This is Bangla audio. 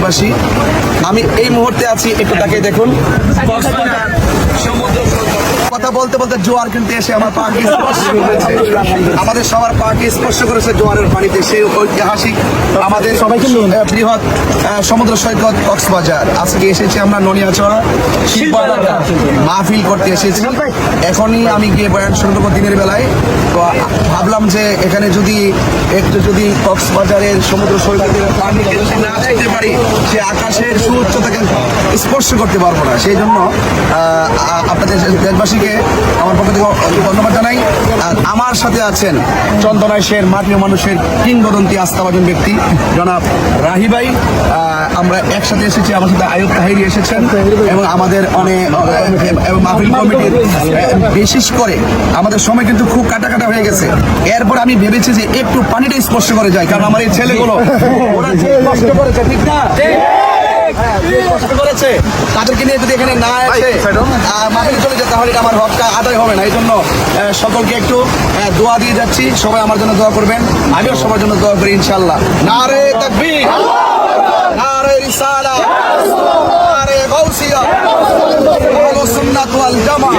দেশবাসী আমি এই মুহূর্তে আছি একটু তাকে দেখুন। কথা বলতে বলতে জোয়ার কিন্তু এসে আমার পাকে স্পর্শ করেছে। আমাদের সবার পাকে স্পর্শ করেছে জোয়ারের পানিতে। সেই ঐতিহাসিক আমাদের সবাইকে বৃহৎ সমুদ্র সৈকত কক্সবাজার। আজকে এসেছি আমরা ননিয়াচড়া মাহফিল করতে এসেছি। এখনই আমি গিয়ে বয়ান শুরু করব দিনের বেলায়। তো ভাবলাম যে এখানে যদি একটু যদি কক্সবাজারের সমুদ্র সৈকতের পানি না যেতে পারি সে আকাশের সুউচ্চতাকে স্পর্শ করতে পারব না। সেই জন্য আপনাদের দেশবাসীকে আমার পক্ষ থেকে ধন্যবাদ জানাই। আর আমার সাথে আছেন চন্দনায় শের মাটির মানুষের কিংবদন্তি আস্থাবাদী ব্যক্তি, জনাব রাহি ভাই। আমরা একসাথে এসেছি, আমার সাথে আয়ুব তাহিরি এসেছেন এবং আমাদের অনেক কমিটির বিশেষ করে আমাদের সময় কিন্তু খুব কাটা কাটা হয়ে গেছে। এরপর আমি ভেবেছি যে একটু পানিটা স্পর্শ করে যায় কারণ আমার এই ছেলেগুলো ঠিক না? হ্যাঁ, তাদেরকে নিয়ে যদি এখানে না মাঠে চলে যায় তাহলে আমার হকটা আদায় হবে না। এই জন্য সকলকে একটু দোয়া দিয়ে যাচ্ছি। সবাই আমার জন্য দোয়া করবেন। আমিও সবার জন্য দোয়া করি ইনশাল্লাহ না রে তাকবীর না রে রিসালা না রে সুন্নাত জামা